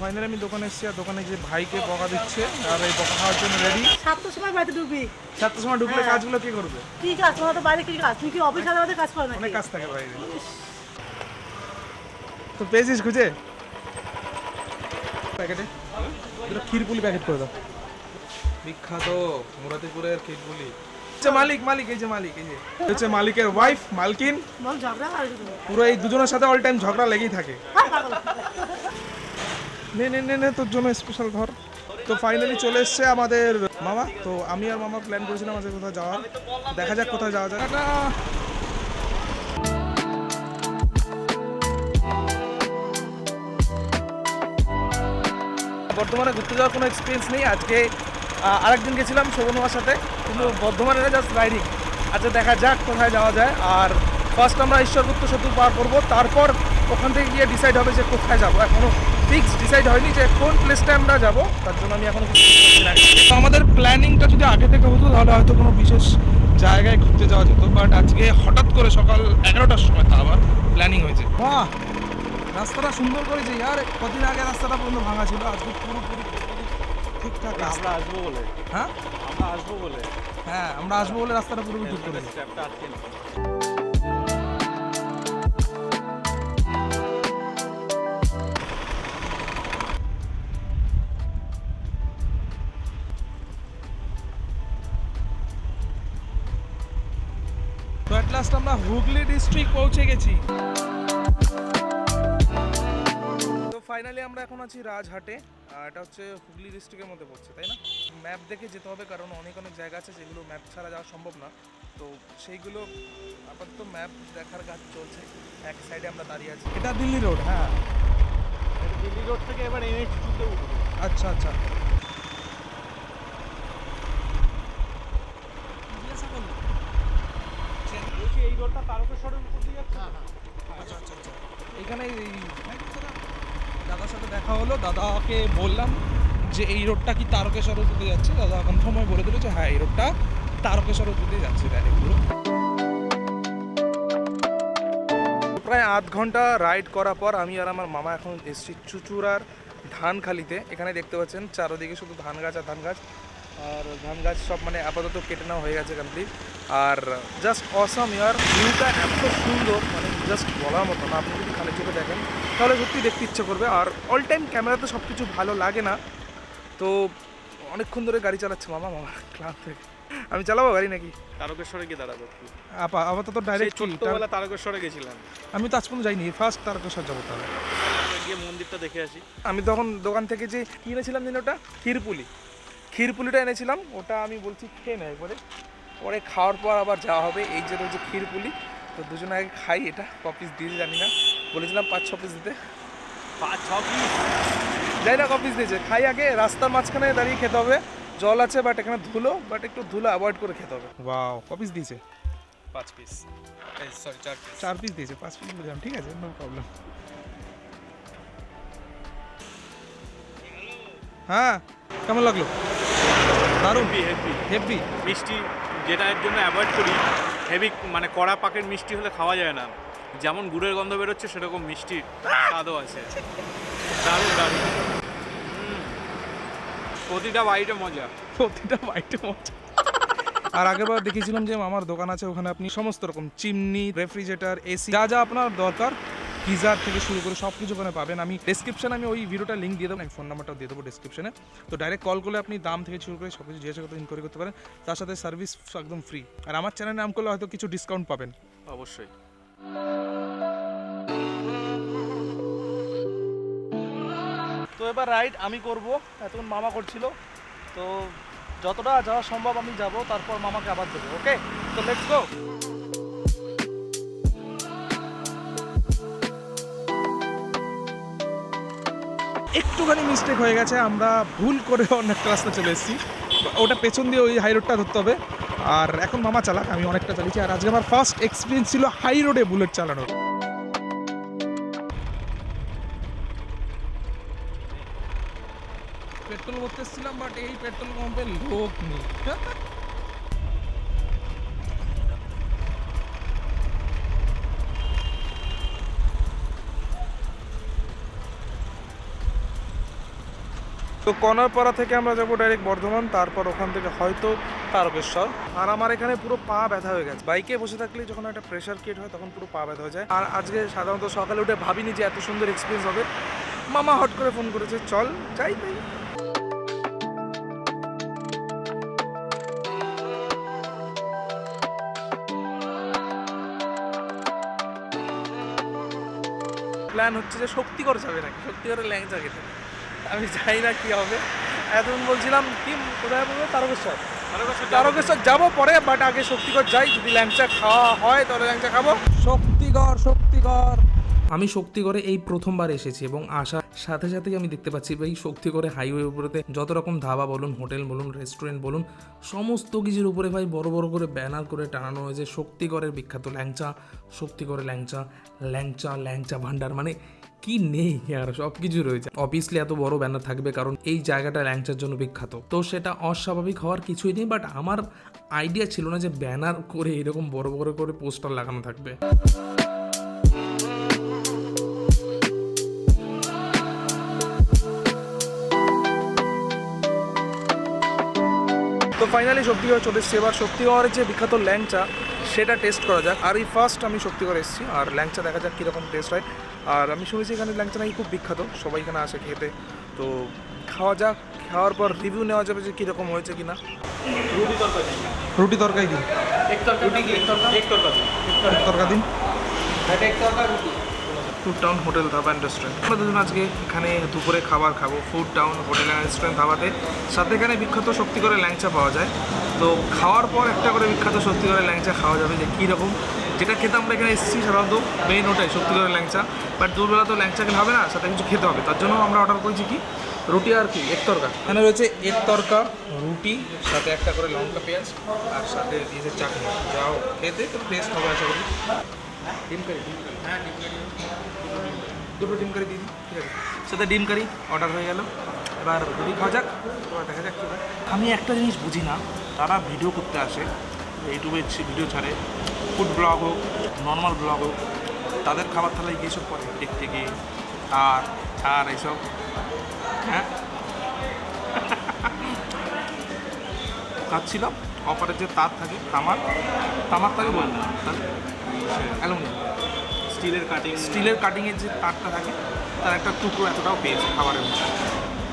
Finally আমি দোকানে এসেছি আর দোকানে যে ভাইকে বকা দিচ্ছে। আর এই বকা খাওয়ার জন্য রেডি সাতটার সময় বাড়িতে ঢুকবি। সাতটার সময় ঢুকলে হ্যাঁ। কাজগুলো কি করবে? কি কাজ? তোমার তো বাইরে কি কাজ? তুমি কি অফিস আদালতে কাজ করো অনেক কাজ থাকে বাইরে। তো পেয়েছিস খুঁজে? প্যাকেটে? দুটো ক্ষীরপুলি প্যাকেট করে দাও। বিখ্যাত মুরাদিপুরের ক্ষীরপুলি। মালিক মালিক এই যে মালিক এই যে। হচ্ছে মালিকের ওয়াইফ মালকিন। ঝগড়া পুরো এই দুজনের সাথে অল টাইম ঝগড়া লেগেই থাকে। নে নে নে নে, তোর জন্য স্পেশাল ধর তো ফাইনালি চলে এসছে আমাদের মামা। তো আমি আর মামা প্ল্যান করেছিলাম আজকে কোথাও যাওয়ার। দেখা যাক কোথায় যাওয়া যায়। টাটা। বর্ধমানে ঘুরতে যাওয়ার কোনো এক্সপিরিয়েন্স নেই। আজকে আরেকদিন গেছিলাম শোভনমার সাথে। কিন্তু বর্ধমানে জাস্ট রাইডিং আচ্ছা দেখা যাক কোথায় যাওয়া যায়। আর ফার্স্ট আমরা ঈশ্বরগুপ্ত সেতু পার করব। তারপর ওখান থেকে গিয়ে ডিসাইড হবে যে কোথায় যাব। এখনও ফিক্স ডিসাইড হয়নি যে কোন প্লেসটা আমরা যাব তার জন্য আমি এখনও কিছু আমাদের প্ল্যানিংটা যদি আগে থেকে হতো তাহলে হয়তো কোনো বিশেষ জায়গায় ঘুরতে যাওয়া যেত। বাট আজকে হঠাৎ করে সকাল এগারোটার সময় তা আবার প্ল্যানিং হয়েছে। বাহ! রাস্তাটা সুন্দর করেছে আর কদিন আগে রাস্তাটা পর্যন্ত ভাঙা ছিল আজকে পুরোপুরি ঠিকঠাক আমরা আসব বলে। হ্যাঁ? আমরা আসব বলে। হ্যাঁ আমরা আসব বলে রাস্তাটা পুরোপুরি ঠিক করেছি। লাস্ট আমরা হুগলি ডিস্ট্রিক্ট পৌঁছে গেছি। তো ফাইনালি আমরা এখন আছি রাজহাটে। এটা হচ্ছে হুগলি ডিস্ট্রিক্টের মধ্যে পড়ছে তাই না? ম্যাপ দেখে যেতে হবে কারণ অনেক অনেক জায়গা আছে যেগুলো ম্যাপ ছাড়া যাওয়া সম্ভব না। তো সেইগুলো আপাতত ম্যাপ দেখার কাজ চলছে। এক সাইডে আমরা দাঁড়িয়ে আছি। এটা দিল্লি রোড হ্যাঁ। দিল্লি রোড থেকে এবার এনএইচ টুতে উঠবো। আচ্ছা আচ্ছা বলছি এই রোডটা তারকেশ্বরের উপর দিয়ে যাচ্ছে। আচ্ছা আচ্ছা আচ্ছা। এখানে এই দাদার সাথে দেখা হলো। দাদাকে বললাম যে এই রোডটা কি তারকেশ্বর দিতে যাচ্ছে? দাদা কনফার্ম হয়ে বলে দিল যে হ্যাঁ এই রোডটা তারকেশ্বর দিতে যাচ্ছে। ডাইরেক্ট পুরো প্রায় আধ ঘণ্টা রাইড করার পর আমি আর আমার মামা এখন এসেছি চুচুড়ার ধানখালিতে। এখানে দেখতে পাচ্ছেন চারোদিকে শুধু ধান গাছ আর ধান গাছ আর ধান গাছ সব মানে আপাতত কেটে নেওয়া হয়ে গেছে কমপ্লিট আর জাস্ট অসম ইয়ার ভিউটা এত সুন্দর মানে জাস্ট বলার মতো না আপনি যদি খালি চোখে দেখেন তাহলে সত্যি দেখতে ইচ্ছে করবে। আর অল টাইম ক্যামেরাতে সব কিছু ভালো লাগে না তো অনেকক্ষণ ধরে গাড়ি চালাচ্ছে মামা মামা ক্লান্ত গেছে। আমি চালাবো গাড়ি নাকি? তারকেশ্বরে গিয়ে দাঁড়াবো আপা আপাতত ডাইরেক্ট ছোট্টবেলা তারকেশ্বরে গেছিলাম। আমি তো আজ পর্যন্ত যাইনি ফার্স্ট তারকেশ্বর যাব তাহলে। গিয়ে মন্দিরটা দেখে আসি। আমি তখন দোকান থেকে যে কিনেছিলাম যেন ওটা? ক্ষীরপুলি। ক্ষীরপুলিটা এনেছিলাম ওটা আমি বলছি খেয়ে নেয় পরে পরে খাওয়ার পর আবার যাওয়া হবে। এই যে রয়েছে ক্ষীরপুলি তো দুজনে আগে খাই এটা ক পিস দিয়েছে জানি না। বলেছিলাম পাঁচ ছ পিস দিতে। পাঁচ ছ পিস যাই না ক পিস দিয়েছে। খাই আগে রাস্তার মাঝখানে দাঁড়িয়ে খেতে হবে। জল আছে বাট এখানে ধুলো বাট একটু ধুলো অ্যাভয়েড করে খেতে হবে। ওয়াও ক পিস দিয়েছে? পাঁচ পিস সরি চার পিস চার পিস দিয়েছে পাঁচ পিস বললাম ঠিক আছে নো প্রবলেম হ্যাঁ কেমন লাগল? দারুণ। হেভি হেভি মিষ্টি। যেটা এর জন্য অ্যাভয়েড করি হেভি মানে কড়া পাকের মিষ্টি হলে খাওয়া যায় না। যেমন গুড়ের গন্ধ বেরোচ্ছে, সেরকম মিষ্টি স্বাদও আছে। দারুণ দারুণ। প্রতিটা বাইটে মজা। প্রতিটা বাইটে মজা। আর আগেরবার দেখিয়েছিলাম যে আমার দোকান আছে, ওখানে আপনি সমস্ত রকম চিমনি রেফ্রিজারেটর এসি যা যা আপনার দরকার গিজার থেকে শুরু করে সব কিছু ওখানে পাবেন। আমি ডেসক্রিপশনে আমি ওই ভিডিওটা লিঙ্ক দিয়ে দেবো ফোন নাম্বারটাও দিয়ে দেবো ডেসক্রিপশনে তো ডাইরেক্ট কল করলে আপনি দাম থেকে শুরু করে সব কিছু জিজ্ঞাসা করতে ইনকোয়ারি করতে পারেন, তার সাথে সার্ভিস একদম ফ্রি আর আমার চ্যানেল নাম করলে হয়তো কিছু ডিসকাউন্ট পাবেন। অবশ্যই। তো এবার রাইড আমি করব, এতক্ষণ মামা করছিল। তো যতটা যাওয়া সম্ভব আমি যাব, তারপর মামাকে আবার দেবো ওকে তো লেটস গো একটুখানি মিস্টেক হয়ে গেছে, আমরা ভুল করে অন্য একটা রাস্তা চলে এসেছি। ওটা পেছন দিয়ে ওই হাই রোডটা ধরতে হবে। আর এখন মামা চালাক, আমি অনেকটা চালিয়েছি। আর আজকে আমার ফার্স্ট এক্সপিরিয়েন্স ছিল হাই রোডে বুলেট চালানোর। পেট্রোল ভরতে এসেছিলাম বাট এই পেট্রোল পাম্পে লোক নেই। তো কনারপাড়া থেকে আমরা যাব ডাইরেক্ট বর্ধমান, তারপর ওখান থেকে হয়তো তারকেশ্বর। আর আমার এখানে পুরো পা ব্যথা হয়ে গেছে। বাইকে বসে থাকলে যখন একটা প্রেশার কিট হয়, তখন পুরো পা ব্যথা হয়ে যায়। আর আজকে সাধারণত সকালে উঠে ভাবিনি যে এত সুন্দর এক্সপিরিয়েন্স হবে। মামা হট করে ফোন করেছে, চল, যাই তাই। প্ল্যান হচ্ছে যে শক্তিগড় যাবে নাকি? শক্তিগড়ের ল্যাংচা খেতে। আমি জানি না কি হবে। এতক্ষণ বলছিলাম কি কোথায় বলব? তারকেশ্বর। তারকেশ্বর যাব। পরে বাট আগে শক্তিগড় যাই। যদি ল্যাংচা খাওয়া হয় তাহলে ল্যাংচা খাব। শক্তিগড় শক্তিগড়। আমি শক্তিগড়ে এই প্রথমবার এসেছি এবং আসার সাথে সাথেই আমি দেখতে পাচ্ছি এই শক্তিগড়ে হাইওয়ে উপরেতে যত রকম ধাবা বলুন হোটেল বলুন রেস্টুরেন্ট বলুন সমস্ত কিছুর উপরে ভাই বড় বড় করে ব্যানার করে টানানো হয়েছে শক্তিগড়ের বিখ্যাত ল্যাংচা শক্তিগড়ের ল্যাংচা ল্যাংচা ল্যাংচা ভান্ডার মানে কি নেই আর সব কিছু রয়েছে। অবভিয়াসলি এত বড় ব্যানার থাকবে কারণ এই জায়গাটা ল্যাংচার জন্য বিখ্যাত। তো সেটা অস্বাভাবিক হওয়ার কিছুই নেই বাট আমার আইডিয়া ছিল না যে ব্যানার করে এরকম বড় বড় করে পোস্টার লাগানো থাকবে। তো ফাইনালি শক্তিগড় চলে এসেছি এবার শক্তিগড়ের যে বিখ্যাত ল্যাংচা সেটা টেস্ট করা যাক। আর এই ফার্স্ট আমি শক্তিগড় এসেছি আর ল্যাংচা দেখা যাক কীরকম টেস্ট হয়। আর আমি শুনেছি এখানে ল্যাংচা নাকি খুব বিখ্যাত সবাই এখানে আসে খেতে। তো খাওয়া যাক খাওয়ার পর রিভিউ নেওয়া যাবে যে কীরকম হয়েছে কি না রুটি তরকারি। রুটি তরকারি দিন তরকারি। দিন food town hotel dhaba and restaurant আমরা দুজন আজকে এখানে দুপুরে খাবার খাব food town hotel and restaurant ধাবাতে। সাথে এখানে বিখ্যাত শক্তি করে ল্যাংচা পাওয়া যায়। তো খাওয়ার পর একটা করে বিখ্যাত শক্তি করে ল্যাংচা খাওয়া যাবে যে কীরকম। যেটা খেতে আমরা এখানে এসেছি সাধারণত মেইন ওটাই শক্তি করে ল্যাংচা। বাট দুপুরবেলা তো ল্যাংচা খেলে হবে না, সাথে কিছু খেতে হবে। তার জন্য আমরা অর্ডার করেছি কি? রুটি আর কি এক তরকা। এখানে রয়েছে এক তরকা, রুটি, সাথে একটা করে লঙ্কা পেঁয়াজ, আর সাথে দিয়েছে চাটনি। যাও খেতে তো টেস্ট হবে আশা করি। ডিম কারি হ্যাঁ ডিম কারি। দুটো ডিম কারি ঠিক আছে। সাথে ডিম কারি। অর্ডার হয়ে গেল। এবার রুটি খাওয়া যাক। এবার দেখা যাক আমি একটা জিনিস বুঝি না। তারা ভিডিও করতে আসে। ইউটিউবে ভিডিও ছাড়ে। ফুড ব্লগ হোক নর্মাল ব্লগ হোক, তাদের খাবার থালায় গিয়ে সব করে। দেখতে গিয়ে আর আর এইসব। হ্যাঁ? খাচ্ছিলাম। অপারের যে তার থাকে তামার তামার তাকে বলব অ্যালুমিনিয়াম। স্টিলের কাটিং স্টিলের কাটিংয়ের যে তারটা থাকে তার একটা টুকরো এতটাও পেয়েছে খাবারের মধ্যে।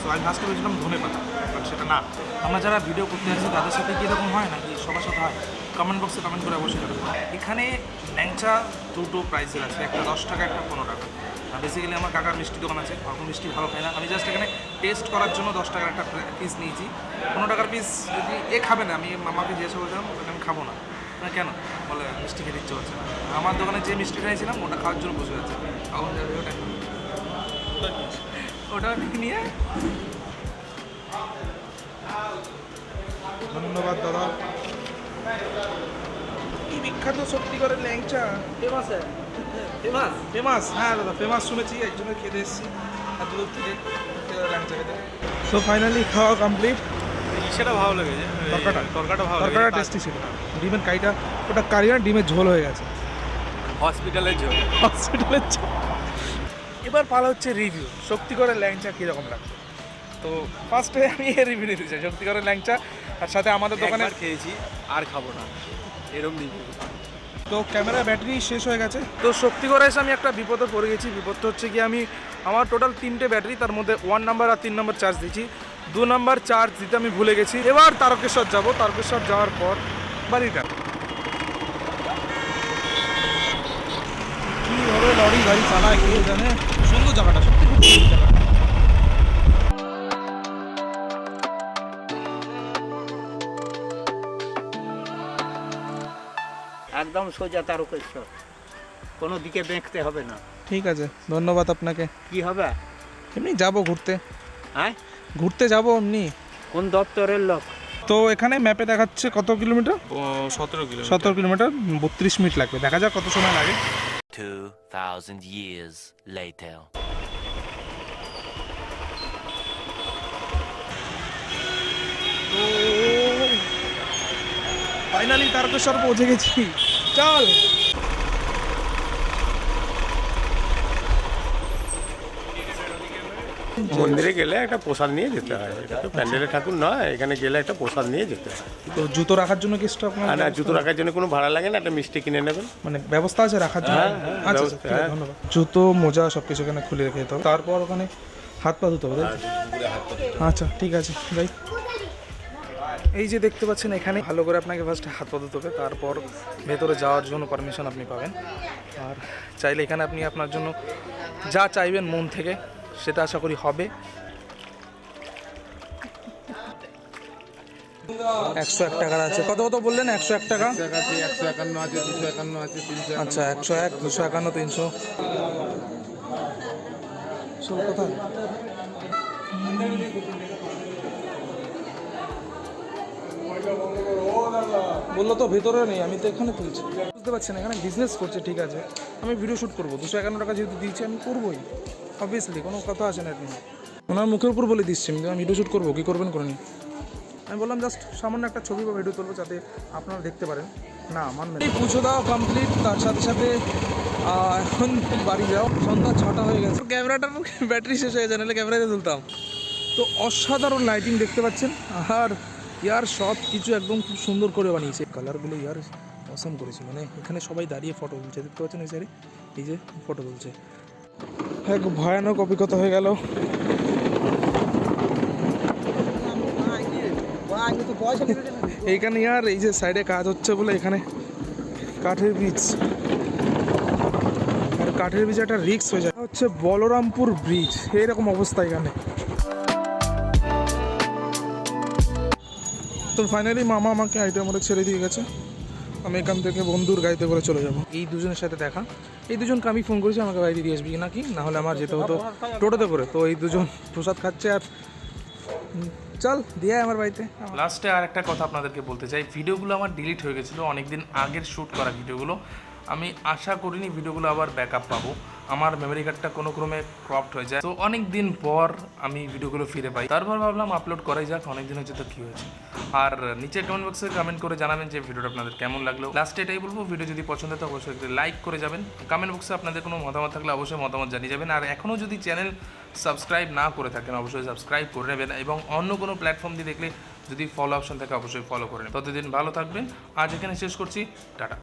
সো আমি ফার্স্টে ভেবেছিলাম ধনে পাতা বাট সেটা না। আমরা যারা ভিডিও করতে আসছি তাদের সাথে কীরকম হয় হয় নাকি? সবার সাথে হয়? কমেন্ট বক্সে কমেন্ট করে অবশ্যই এখানে ল্যাংচা দুটো প্রাইসের আছে, একটা দশ টাকা, একটা পনেরো টাকা। আর বেসিক্যালি আমার কাকার মিষ্টি দোকান আছে কখন মিষ্টি ভালো খাই না। আমি জাস্ট এখানে টেস্ট করার জন্য দশ টাকার একটা পিস নিয়েছি। পনেরো টাকার পিস যদি এ খাবে না, আমি মামাকে জিজ্ঞাসা করেছিলাম ওটা আমি খাব না। না কেন? বলে, মিষ্টি খেতে ইচ্ছে হচ্ছে না। আমার দোকানে যে মিষ্টি খাইছিলাম ওটা খাওয়ার জন্য বসে আছে। এখন ওটা ওটা নিয়ে ধন্যবাদ দাদা। কি বিখ্যাত সত্যিকারের ল্যাংচা? ফেমাস ফেমাস ফেমাস হ্যাঁ দাদা ফেমাস শুনেছি খেতে এসেছি। আর দূর থেকে ল্যাংচা খেতে। তো ফাইনালি খাওয়া কমপ্লিট সেটা ভালো লেগেছে এই তরকাটা? তরকাটা ভালো তরকারিটা টেস্টি ছিল ডিমের কাইটা ওটা কারি না ডিমের ঝোল হয়ে গেছে। হসপিটালের এবার পালা হচ্ছে রিভিউ শক্তিগড়ের ল্যাংচা কীরকম লাগছে? তো ফার্স্টে আমি রিভিউ নিতে চাই শক্তিগড়ের ল্যাংচা আর সাথে আমাদের দোকানে খেয়েছি আর খাব না। এরম রিভিউ তো ক্যামেরা ব্যাটারি শেষ হয়ে গেছে? তো শক্তিগড়ে এসে আমি একটা বিপদে পড়ে গেছি। বিপদটা হচ্ছে কি আমি আমার টোটাল তিনটে ব্যাটারি তার মধ্যে ওয়ান নাম্বার আর তিন নাম্বার চার্জ দিয়েছি। দু নাম্বার চার্জ দিতে আমি ভুলে গেছি। এবার তারকেশ্বর যাব। তারকেশ্বর যাওয়ার পর বাড়িটা। কীভাবে লরি গাড়ি চালায় কে জানে? সুন্দর জায়গাটা সত্যি। খুব সুন্দর জায়গা একদম সোজা তারকেশ্বর। কোনো দিকে বেঁকতে হবে না। ঠিক আছে ধন্যবাদ আপনাকে। কি হবে? এমনি যাব ঘুরতে। হ্যাঁ? ঘুরতে যাব এমনি। কোন দপ্তরের লোক? তো এখানে ম্যাপে দেখাচ্ছে কত কিলোমিটার? সতেরো কিলো সতেরো কিলোমিটার বত্রিশ মিনিট লাগবে। দেখা যাক কত সময় লাগে। 2,000 years later. ফাইনালি তারকেশ্বর পৌঁছে গেছি। চল। মন্দিরে গেলে একটা প্রসাদ নিয়ে যেতে হয়। এটা তো প্যান্ডেলের ঠাকুর নয় এখানে গেলে একটা প্রসাদ নিয়ে যেতে হয়। তো জুতো রাখার জন্য কি আপনার না জুতো রাখার জন্য কোনো ভাড়া লাগে না একটা মিষ্টি কিনে নেবেন। মানে ব্যবস্থা আছে রাখার জন্য? হ্যাঁ, হ্যাঁ, আচ্ছা হ্যাঁ। ধন্যবাদ। জুতো মোজা সব কিছু এখানে খুলে রেখে যেতে হবে তারপর ওখানে হাত পা ধুতে হবে। আচ্ছা ঠিক আছে যাই। এই যে দেখতে পাচ্ছেন এখানে, ভালো করে আপনাকে ফার্স্ট হাত পা ধুতে হবে, তারপর ভেতরে যাওয়ার জন্য পারমিশন আপনি পাবেন। আর চাইলে এখানে আপনি আপনার জন্য যা চাইবেন মন থেকে, সেটা আশা করি হবে। একশো এক টাকার আছে। কত কত বললেন? একশো এক টাকা? একশো একান্ন আছে দুশো একান্ন আছে তিনশো আচ্ছা একশো এক, দুশো একান্ন, তিনশো। কোথায়? বলল তো ভেতরে নেই আমি তো এখানে তুলছি। বুঝতে পারছেন এখানে বিজনেস করছে ঠিক আছে। আমি ভিডিও শ্যুট করব দুশো একান্ন টাকা যেহেতু দিয়েছি আমি করবোই। অবভিয়াসলি কোনো কথা আছে না এখানে। ওনার মুখের উপর বলে দিচ্ছি আমি আমি ভিডিও শ্যুট করব কী করবেন করে নিন। আমি বললাম জাস্ট সামান্য একটা ছবি বা ভিডিও তুলবো যাতে আপনারা দেখতে পারেন। না মানবেন এই পুজো দাও কমপ্লিট তার সাথে সাথে এখন বাড়ি যাও। সন্ধ্যা ছটা হয়ে গেছে। ক্যামেরাটার ব্যাটারি শেষ হয়ে যায় নাহলে ক্যামেরাতে তুলতাম। তো অসাধারণ লাইটিং দেখতে পাচ্ছেন। আর ইয়ার সব কিছু একদম খুব সুন্দর করে বানিয়েছে। কালারগুলো ইয়ার অসম করেছে। মানে এখানে সবাই দাঁড়িয়ে ফটো তুলছে। দেখতে পাচ্ছেন এই সাইডে এই যে ফটো তুলছে। এক ভয়ানক অভিজ্ঞতা হয়ে গেল। এইখানে আর এই যে সাইডে কাজ হচ্ছে বলে এখানে কাঠের ব্রিজ আর কাঠের ব্রিজ একটা রিক্স হয়ে যায়। হচ্ছে বলরামপুর ব্রিজ এইরকম অবস্থা এখানে। তো ফাইনালি মামা আমাকে আইটেম করে ছেড়ে দিয়ে গেছে। আমি এখান থেকে বন্ধুর গাড়িতে করে চলে যাব। এই দুজনের সাথে দেখা। এই দুজনকে আমি ফোন করেছি, আমাকে বাড়িতে দিয়ে আসবি নাকি? না হলে আমার যেতে হতো টোটোতে করে। তো এই দুজন প্রসাদ খাচ্ছে আর চল, দিয়ে আমার বাড়িতে। লাস্টে আর একটা কথা আপনাদেরকে বলতে চাই। ভিডিওগুলো আমার ডিলিট হয়ে গেছিল। অনেকদিন আগের শ্যুট করা ভিডিওগুলো। আমি আশা করিনি ভিডিওগুলো আবার ব্যাকআপ পাবো। আমার মেমোরি কার্ডটা কোনো ক্রমে ক্রপড হয়ে যায়। তো অনেক দিন পর আমি ভিডিওগুলো ফিরে পাই। তারপর ভাবলাম আপলোড করাই যাক অনেক দিন হচ্ছে তো কী হয়েছে। আর নিচে কমেন্ট বক্সে কমেন্ট করে জানাবেন যে ভিডিওটা আপনাদের কেমন লাগল। লাস্টে এটাই বলব ভিডিও যদি পছন্দ হয় অবশ্যই লাইক করে যাবেন। কমেন্ট বক্সে আপনাদের কোনো মতামত থাকলে অবশ্যই মতামত জানিয়ে যাবেন। আর এখনও যদি চ্যানেল সাবস্ক্রাইব না করে থাকেন, অবশ্যই সাবস্ক্রাইব করে নেবেন। এবং অন্য কোনো প্ল্যাটফর্ম দিয়ে দেখলে যদি ফলো অপশন থাকে, অবশ্যই ফলো করে নেবেন। ততদিন ভালো থাকবেন। আজ এখানে শেষ করছি। টাটা।